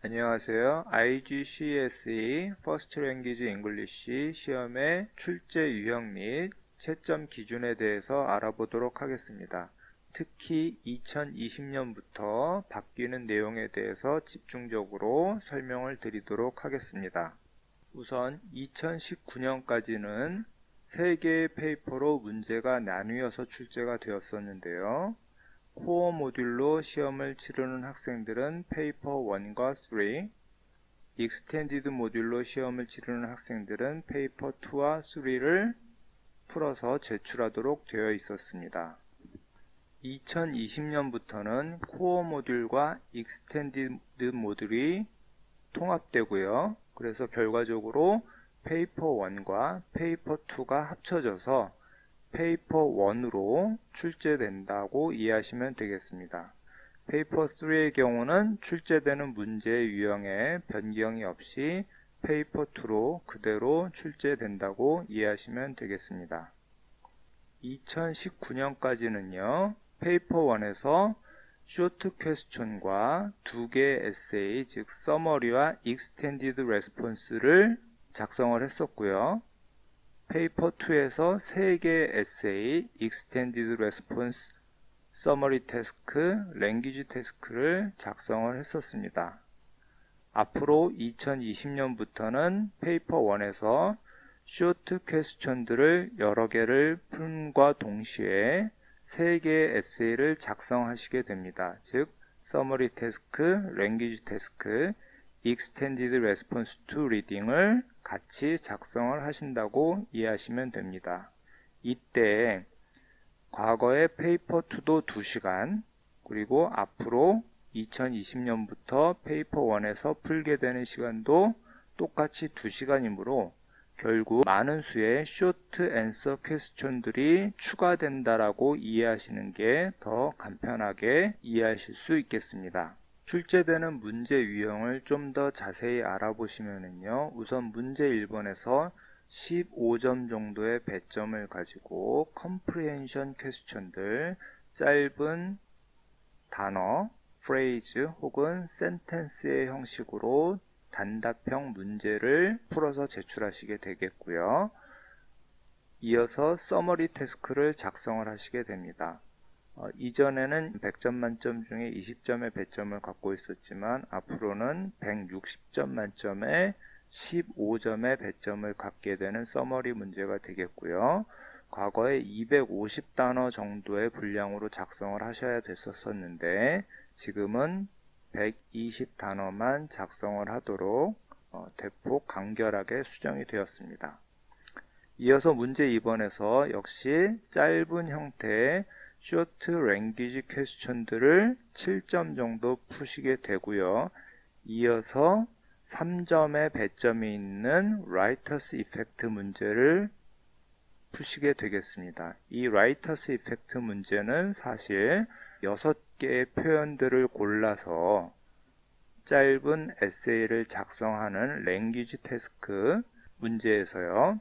안녕하세요. IGCSE First Language English 시험의 출제 유형 및 채점 기준에 대해서 알아보도록 하겠습니다. 특히 2020년부터 바뀌는 내용에 대해서 집중적으로 설명을 드리도록 하겠습니다. 우선 2019년까지는 3개의 페이퍼로 문제가 나뉘어서 출제가 되었었는데요. 코어 모듈로 시험을 치르는 학생들은 페이퍼 1과 3, 익스텐디드 모듈로 시험을 치르는 학생들은 페이퍼 2와 3를 풀어서 제출하도록 되어 있었습니다. 2020년부터는 코어 모듈과 익스텐디드 모듈이 통합되고요. 그래서 결과적으로 페이퍼 1과 페이퍼 2가 합쳐져서 페이퍼 1으로 출제된다고 이해하시면 되겠습니다. 페이퍼 3의 경우는 출제되는 문제의 유형에 변경이 없이 페이퍼 2로 그대로 출제된다고 이해하시면 되겠습니다. 2019년까지는요, 페이퍼 1에서 쇼트 퀘스천과 두 개의 에세이, 즉 서머리와 익스텐디드 레스폰스를 작성을 했었고요. 페이퍼 2에서 3개의 에세이, 익스텐디드 레스폰스, 서머리 태스크, 랭귀지 태스크를 작성을 했었습니다. 앞으로 2020년부터는 페이퍼 1에서 쇼트 퀘스천들을 여러 개를 푼과 동시에 3개의 에세이를 작성하시게 됩니다. 즉, 서머리 태 익스텐디드 레스폰스 투 리딩을 같이 작성을 하신다고 이해하시면 됩니다. 이때 과거의 페이퍼 2도 2시간 그리고 앞으로 2020년부터 페이퍼 1에서 풀게 되는 시간도 똑같이 2시간이므로 결국 많은 수의 쇼트 앤서 퀘스천들이 추가된다라고 이해하시는 게 더 간편하게 이해하실 수 있겠습니다. 출제되는 문제 유형을 좀 더 자세히 알아보시면요. 우선 문제 1번에서 15점 정도의 배점을 가지고 컴프리헨션 퀘스천들 짧은 단어, 프레이즈 혹은 센텐스의 형식으로 단답형 문제를 풀어서 제출하시게 되겠고요. 이어서 서머리 태스크를 작성을 하시게 됩니다. 어, 이전에는 100점 만점 중에 20점의 배점을 갖고 있었지만 앞으로는 160점 만점에 15점의 배점을 갖게 되는 서머리 문제가 되겠고요. 과거에 250단어 정도의 분량으로 작성을 하셔야 됐었는데 지금은 120단어만 작성을 하도록 어, 대폭 간결하게 수정이 되었습니다. 이어서 문제 2번에서 역시 짧은 형태의 퀘스천들을 7점 정도 푸시게 되고요. 이어서 3점의 배점이 있는 라이터스 이펙트 문제를 푸시게 되겠습니다. 이 라이터스 이펙트 문제는 사실 6개의 표현들을 골라서 짧은 에세이를 작성하는 랭귀지 태스크 문제에서요.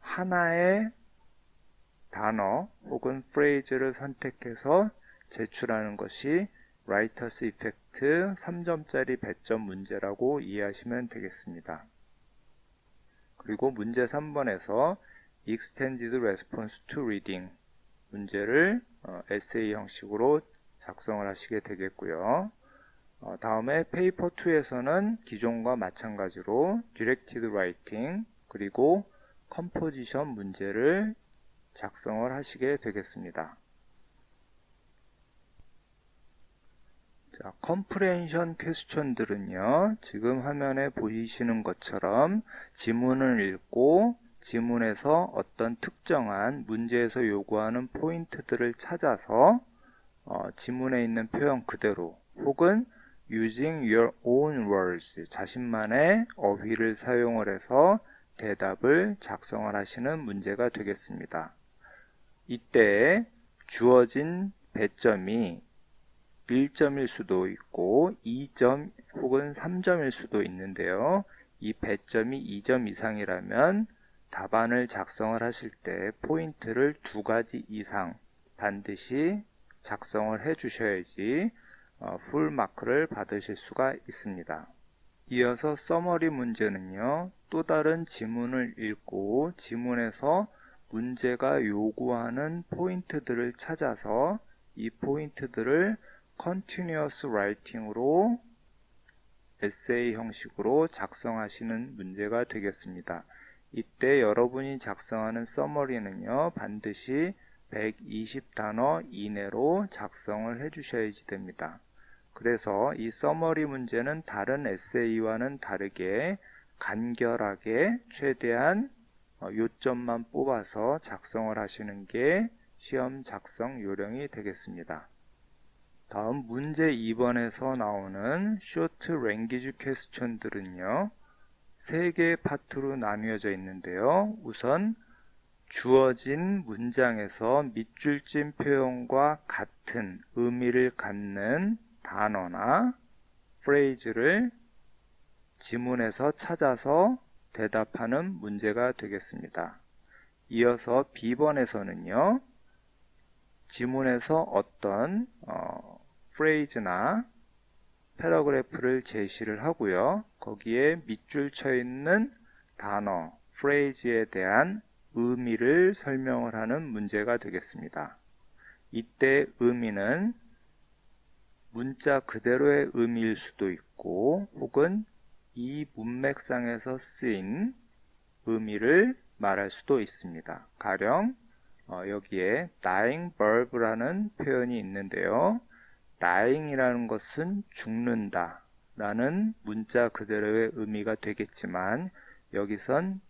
하나의 단어 혹은 프레이즈를 선택해서 제출하는 것이 라이터스 이펙트 3점짜리 배점 문제라고 이해하시면 되겠습니다. 그리고 문제 3번에서 Extended Response to Reading 문제를 어, 에세이 형식으로 작성을 하시게 되겠고요. 어, 다음에 페이퍼 2에서는 기존과 마찬가지로 Directed Writing 그리고 컴포지션 문제를 작성을 하시게 되겠습니다. 자, 컴프레hen션 퀘스천들은요. 지금 화면에 보이시는 것처럼 지문을 읽고 지문에서 어떤 특정한 문제에서 요구하는 포인트들을 찾아서 어, 지문에 있는 표현 그대로 혹은 using your own words 자신만의 어휘를 사용을 해서 대답을 작성을 하시는 문제가 되겠습니다. 이때 주어진 배점이 1점일 수도 있고 2점 혹은 3점일 수도 있는데요. 이 배점이 2점 이상이라면 답안을 작성을 하실 때 포인트를 두 가지 이상 반드시 작성을 해 주셔야지 어, 풀 마크를 받으실 수가 있습니다. 이어서 서머리 문제는요. 또 다른 지문을 읽고 지문에서 문제가 요구하는 포인트들을 찾아서 이 포인트들을 continuous writing으로 에세이 형식으로 작성하시는 문제가 되겠습니다. 이때 여러분이 작성하는 서머리는요, 반드시 120단어 이내로 작성을 해 주셔야지 됩니다. 그래서 이 서머리 문제는 다른 에세이와는 다르게 간결하게 최대한 어, 요점만 뽑아서 작성을 하시는 게 시험 작성 요령이 되겠습니다. 다음 문제 2번에서 나오는 쇼트 랭귀지 퀘스천들은요. 세 개의 파트로 나뉘어져 있는데요. 우선 주어진 문장에서 밑줄진 표현과 같은 의미를 갖는 단어나 프레이즈를 지문에서 찾아서 대답하는 문제가 되겠습니다. 이어서 B번에서는요. 지문에서 어떤 어, 프레이즈나 패러그래프를 제시를 하고요. 거기에 밑줄 쳐 있는 단어, 프레이즈에 대한 의미를 설명을 하는 문제가 되겠습니다. 이때 의미는 문자 그대로의 의미일 수도 있고 혹은 이 문맥상에서 쓰인 의미를 말할 수도 있습니다. 가령 어, 여기에 dying bulb라는 표현이 있는데요. dying이라는 것은 죽는다 라는 문자 그대로의 의미가 되겠지만 여기선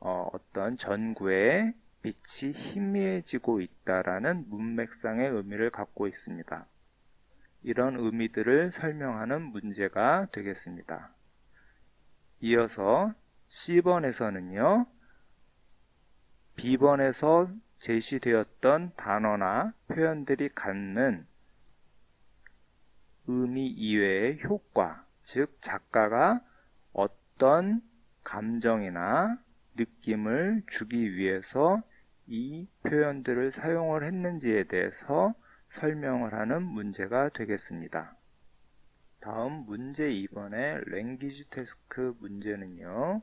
어, 어떤 전구에 빛이 희미해지고 있다라는 문맥상의 의미를 갖고 있습니다. 이런 의미들을 설명하는 문제가 되겠습니다. 이어서 C번에서는요, B번에서 제시되었던 단어나 표현들이 갖는 의미 이외의 효과, 즉 작가가 어떤 감정이나 느낌을 주기 위해서 이 표현들을 사용을 했는지에 대해서 설명을 하는 문제가 되겠습니다. 다음 문제 2번의 랭귀지 태스크 문제는요.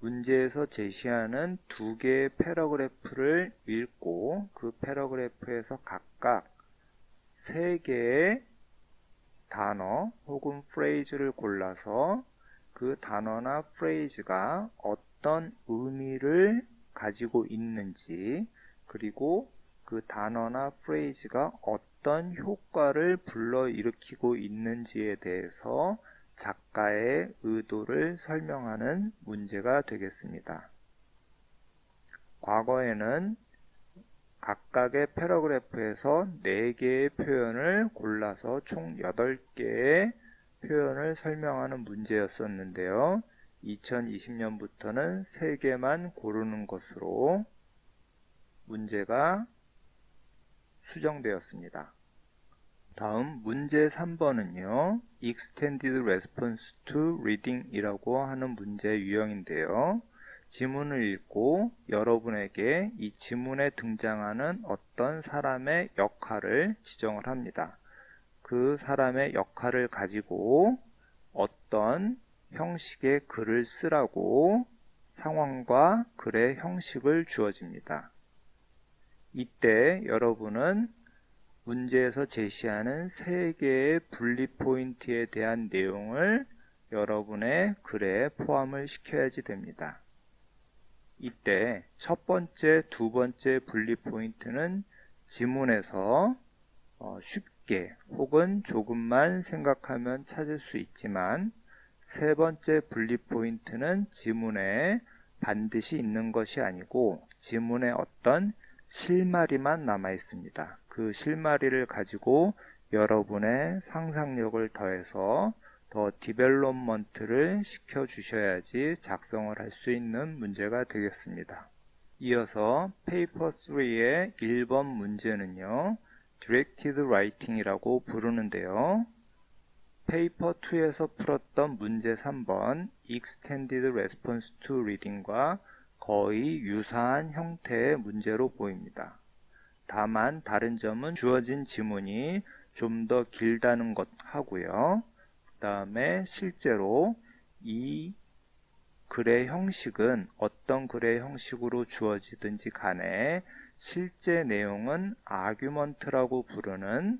문제에서 제시하는 두 개의 패러그래프를 읽고 그 패러그래프에서 각각 세 개의 단어 혹은 프레이즈를 골라서 그 단어나 프레이즈가 어떤 의미를 가지고 있는지 그리고 그 단어나 프레이즈가 어떤 효과를 불러일으키고 있는지에 대해서 작가의 의도를 설명하는 문제가 되겠습니다. 과거에는 각각의 패러그래프에서 4개의 표현을 골라서 총 8개의 표현을 설명하는 문제였었는데요. 2020년부터는 3개만 고르는 것으로 문제가 수정되었습니다. 다음 문제 3번은요. Extended Response to Reading 이라고 하는 문제 유형인데요. 지문을 읽고 여러분에게 이 지문에 등장하는 어떤 사람의 역할을 지정을 합니다. 그 사람의 역할을 가지고 어떤 형식의 글을 쓰라고 상황과 글의 형식을 주어집니다. 이때 여러분은 문제에서 제시하는 세 개의 분리 포인트에 대한 내용을 여러분의 글에 포함을 시켜야지 됩니다. 이때 첫 번째, 두 번째 분리 포인트는 지문에서 어, 쉽게 혹은 조금만 생각하면 찾을 수 있지만 세 번째 분리 포인트는 지문에 반드시 있는 것이 아니고 지문에 어떤 실마리만 남아 있습니다. 그 실마리를 가지고 여러분의 상상력을 더해서 더 디벨롭먼트를 시켜 주셔야지 작성을 할 수 있는 문제가 되겠습니다. 이어서 페이퍼 3의 1번 문제는요. Directed Writing이라고 부르는데요. 페이퍼 2에서 풀었던 문제 3번 Extended Response to Reading과 거의 유사한 형태의 문제로 보입니다. 다만 다른 점은 주어진 지문이 좀 더 길다는 것 하고요. 그 다음에 실제로 이 글의 형식은 어떤 글의 형식으로 주어지든지 간에 실제 내용은 아규먼트라고 부르는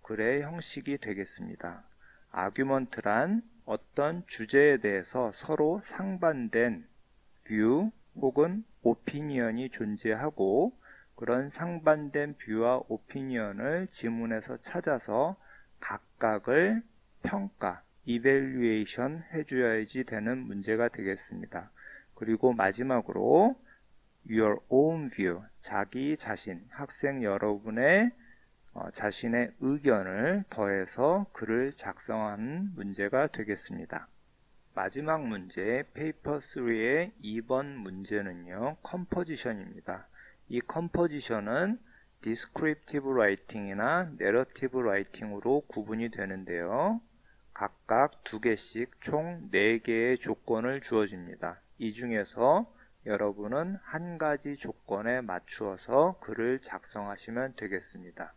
글의 형식이 되겠습니다. 아규먼트란 어떤 주제에 대해서 서로 상반된 뷰 혹은 오피니언이 존재하고 그런 상반된 뷰와 오피니언을 지문에서 찾아서 각각을 평가, 이벨리에이션 해줘야지 되는 문제가 되겠습니다. 그리고 마지막으로 your own view, 자기 자신, 학생 여러분의 어, 자신의 의견을 더해서 글을 작성하는 문제가 되겠습니다. 마지막 문제, 페이퍼 3의 2번 문제는요, 컴포지션입니다. 이 컴포지션은 descriptive writing이나 narrative writing으로 구분이 되는데요. 각각 두 개씩 총 4개의 조건을 주어집니다. 이 중에서 여러분은 한 가지 조건에 맞추어서 글을 작성하시면 되겠습니다.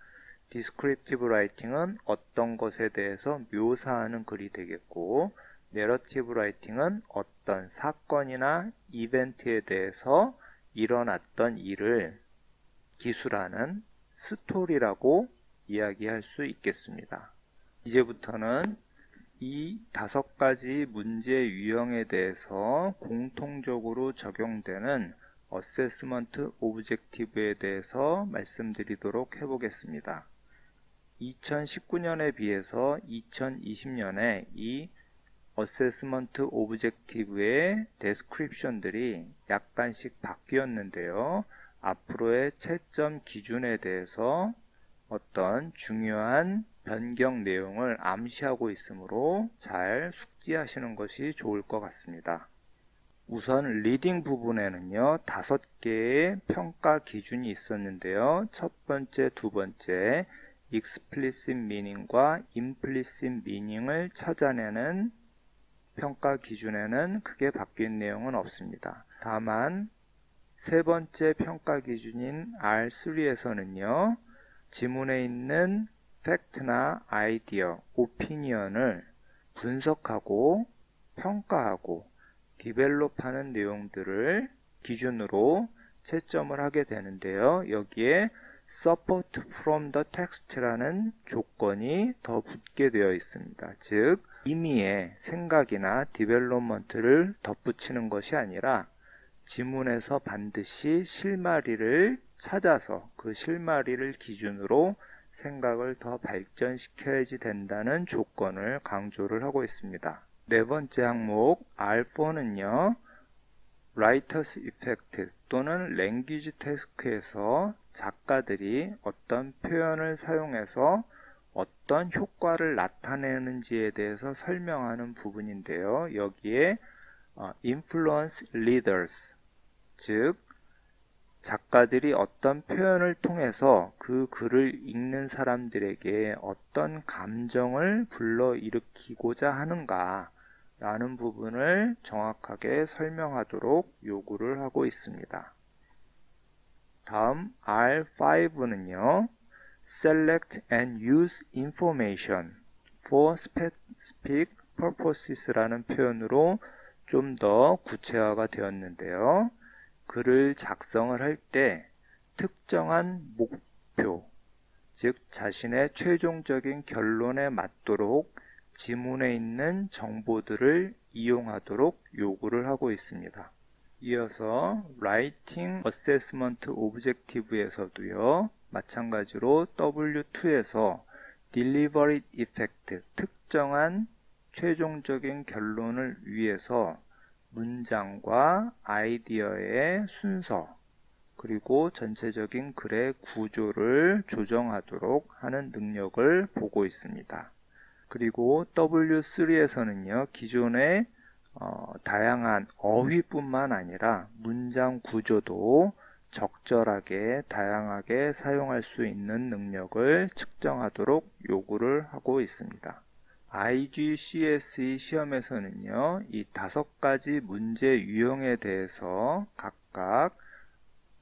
descriptive writing은 어떤 것에 대해서 묘사하는 글이 되겠고 narrative writing은 어떤 사건이나 이벤트에 대해서 일어났던 일을 기술하는 스토리라고 이야기할 수 있겠습니다. 이제부터는 이 다섯 가지 문제 유형에 대해서 공통적으로 적용되는 어세스먼트 오브젝티브에 대해서 말씀드리도록 해보겠습니다. 2019년에 비해서 2020년에 이 어세스먼트 오브젝티브의 데스크립션들이 약간씩 바뀌었는데요. 앞으로의 채점 기준에 대해서 어떤 중요한 변경 내용을 암시하고 있으므로 잘 숙지하시는 것이 좋을 것 같습니다. 우선 리딩 부분에는요, 다섯 개의 평가 기준이 있었는데요. 첫 번째, 두 번째, explicit meaning과 implicit meaning을 찾아내는 평가 기준에는 크게 바뀐 내용은 없습니다. 다만 세 번째 평가 기준인 R3에서는요. 지문에 있는 팩트나 아이디어, 오피니언을 분석하고 평가하고 디벨롭하는 내용들을 기준으로 채점을 하게 되는데요. 여기에 support from the text라는 조건이 더 붙게 되어 있습니다. 즉 임의의 생각이나 디벨롭먼트를 덧붙이는 것이 아니라 지문에서 반드시 실마리를 찾아서 그 실마리를 기준으로 생각을 더 발전시켜야지 된다는 조건을 강조를 하고 있습니다. 네 번째 항목 R4는요. Writer's Effect 또는 Language Task에서 작가들이 어떤 표현을 사용해서 어떤 효과를 나타내는지에 대해서 설명하는 부분인데요. 여기에 어, influence leaders, 즉 작가들이 어떤 표현을 통해서 그 글을 읽는 사람들에게 어떤 감정을 불러일으키고자 하는가 라는 부분을 정확하게 설명하도록 요구를 하고 있습니다. 다음 R5는요. Select and use information for specific purposes라는 표현으로 좀 더 구체화가 되었는데요. 글을 작성을 할 때 특정한 목표, 즉 자신의 최종적인 결론에 맞도록 지문에 있는 정보들을 이용하도록 요구를 하고 있습니다. 이어서 Writing Assessment Objective에서도요. 마찬가지로 W2에서 Delivery Effect, 특정한 최종적인 결론을 위해서 문장과 아이디어의 순서, 그리고 전체적인 글의 구조를 조정하도록 하는 능력을 보고 있습니다. 그리고 W3에서는요, 기존의 어, 다양한 어휘뿐만 아니라 문장 구조도 적절하게 다양하게 사용할 수 있는 능력을 측정하도록 요구를 하고 있습니다. IGCSE 시험에서는요, 이 다섯 가지 문제 유형에 대해서 각각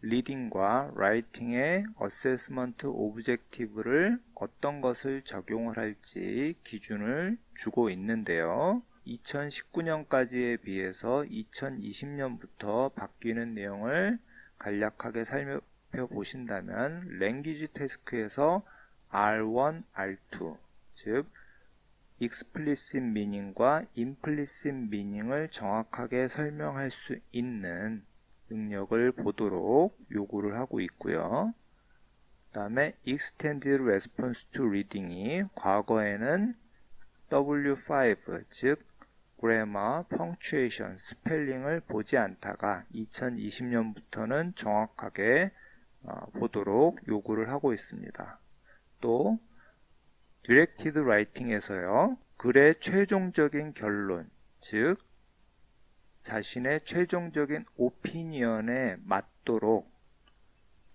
리딩과 라이팅의 어세스먼트 오브젝티브를 어떤 것을 적용을 할지 기준을 주고 있는데요. 2019년까지에 비해서 2020년부터 바뀌는 내용을 간략하게 살펴보신다면 랭귀지 태스크에서 R1, R2 즉 explicit meaning과 implicit meaning을 정확하게 설명할 수 있는 능력을 보도록 요구를 하고 있고요. 그 다음에 extended response to reading이 과거에는 W5 즉 grammar, punctuation, 스펠링을 보지 않다가 2020년부터는 정확하게 어, 보도록 요구를 하고 있습니다. 또 Directed Writing에서요 글의 최종적인 결론 즉 자신의 최종적인 오피니언에 맞도록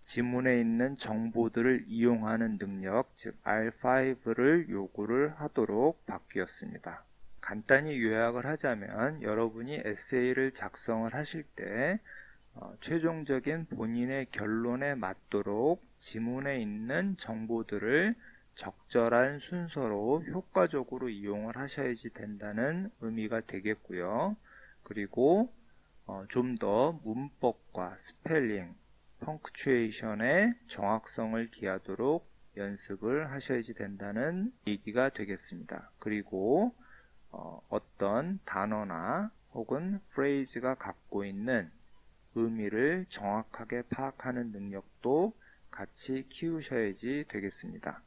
지문에 있는 정보들을 이용하는 능력, 즉 R5를 요구를 하도록 바뀌었습니다. 간단히 요약을 하자면 여러분이 에세이를 작성을 하실 때 어, 최종적인 본인의 결론에 맞도록 지문에 있는 정보들을 적절한 순서로 효과적으로 이용을 하셔야지 된다는 의미가 되겠고요. 그리고 어, 좀 더 문법과 스펠링, 펑크추에이션의 정확성을 기하도록 연습을 하셔야지 된다는 얘기가 되겠습니다. 그리고 어, 어떤 단어나 혹은 프레이즈가 갖고 있는 의미를 정확하게 파악하는 능력도 같이 키우셔야지 되겠습니다.